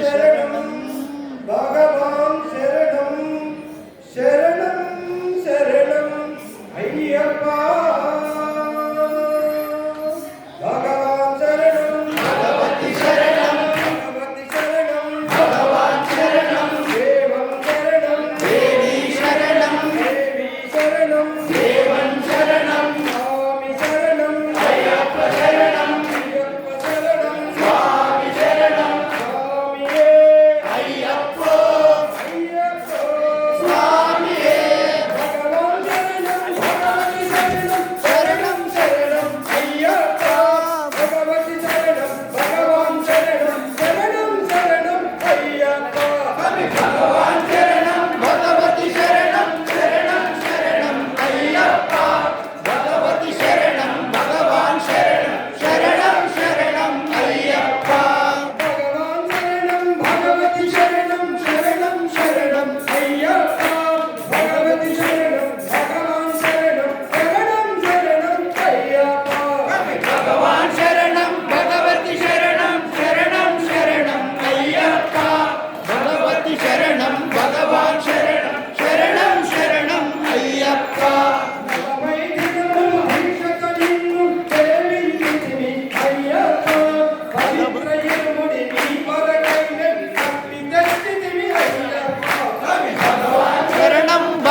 शरणं भगवान् शरणं शरणं शरणम् अय्यप्पा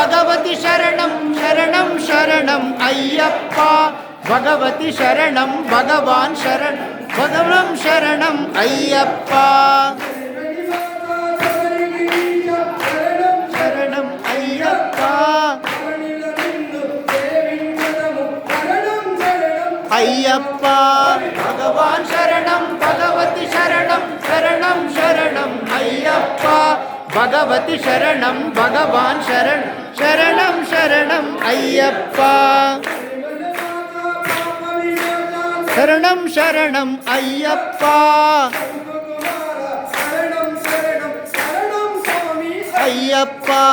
பகவதி சரணம் ஐயப்பா. பகவதி சரணம் பகவான் சரண் பகவம் சரணம் ஐயப்பா. சரணம் ஐயப்பா. ஐயப்பா. பகவதி சரணம் பகவான் சரண். சரணம் சரணம் ஐயப்பா. சரணம் சரணம் ஐயப்பா. ஐயப்பா.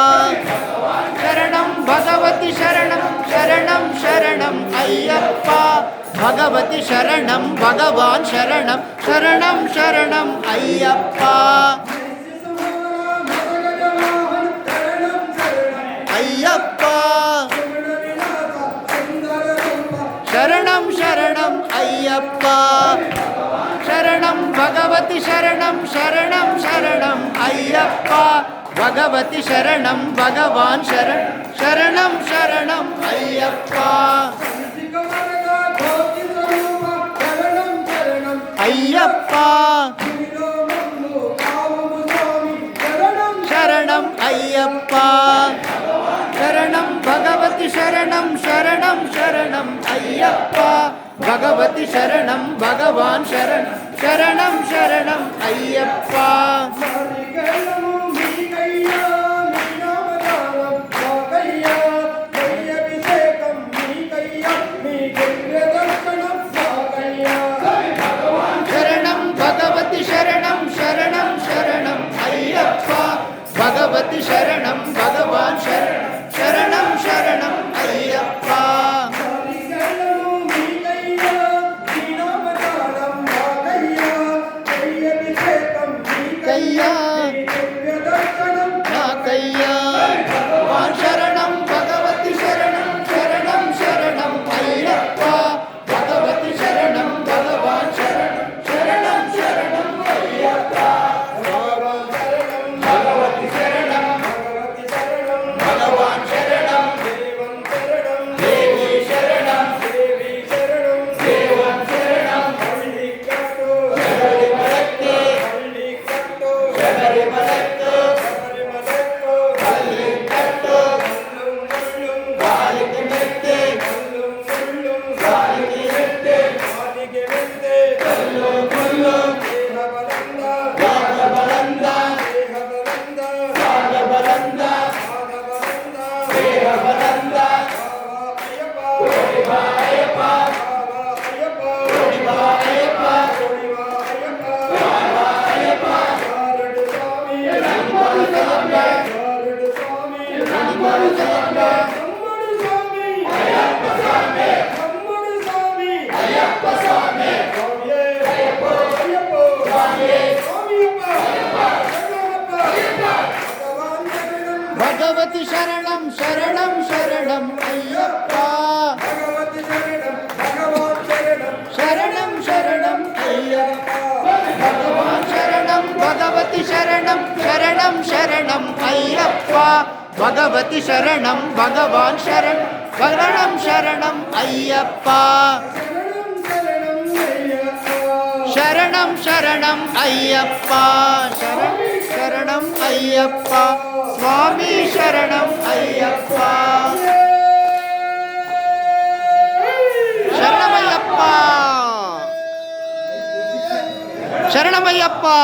சரணம் பகவதி சரணம் சரணம் சரணம் ஐயப்பா. பகவதி சரணம் பகவான் சரணம் சரணம் சரணம் ஐயப்பா. ஐயப்பா. சரணம் பகவதி சரணம் சரணம் சரணம் ஐயப்பா. பகவதி சரணம் பகவான் சரண் சரணம் சரணம் ஐயப்பா. ஐயப்பா. சரணம் ஐயப்பா. சரணம் பகவதி சரணம் சரணம் சரணம் ஐயப்பா. பகவதி சரணம் பகவான் சரணம். சரணம் சரணம் ஐயப்பா. பகவதி சரணம் சரணம் சரணம் ஐயப்பா. சரணம் சரணம். ஐயப்பா. பகவான் சரணம் பகவதி சரணம் சரணம் சரணம் ஐயப்பா. பகவதி சரணம் பகவான் சரண் சரணம் சரணம் ஐயப்பா. சரணம் சரணம் ஐயப்பா. சரணம் சரணம் ஐயப்பா. சுவாமி சரணம் ஐயப்பா. சரணமையப்பா சரணமையப்பா